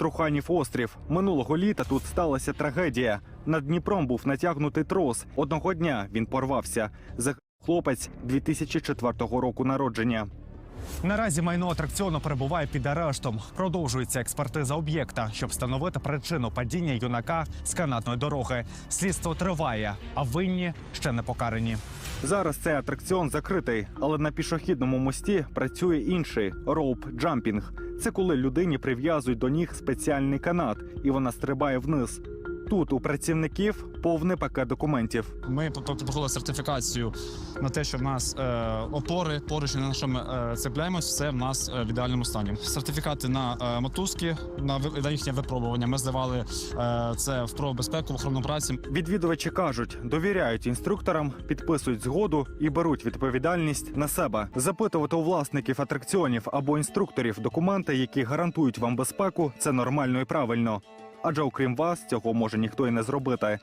Труханів острів. Минулого літа тут сталася трагедія. Над Дніпром був натягнутий трос. Одного дня він порвався. Загинув хлопець 2004 року народження. Наразі майно атракціону перебуває під арештом. Продовжується експертиза об'єкта, щоб встановити причину падіння юнака з канатної дороги. Слідство триває, а винні ще не покарані. Зараз цей атракціон закритий, але на пішохідному мості працює інший роуп джампінг. Це коли людині прив'язують до ніг спеціальний канат, і вона стрибає вниз. Тут у працівників повний пакет документів. Ми проходили сертифікацію на те, що в нас е, опори, поручні, на що ми е, цепляємось, все в нас е, в ідеальному стані. Сертифікати на е, мотузки, на, ви- на їхнє випробування. Ми здавали е, це в про безпеку в охорону праці. Відвідувачі кажуть, довіряють інструкторам, підписують згоду і беруть відповідальність на себе. Запитувати у власників атракціонів або інструкторів документи, які гарантують вам безпеку, це нормально і правильно. Адже окрім вас, цього може ніхто і не зробити.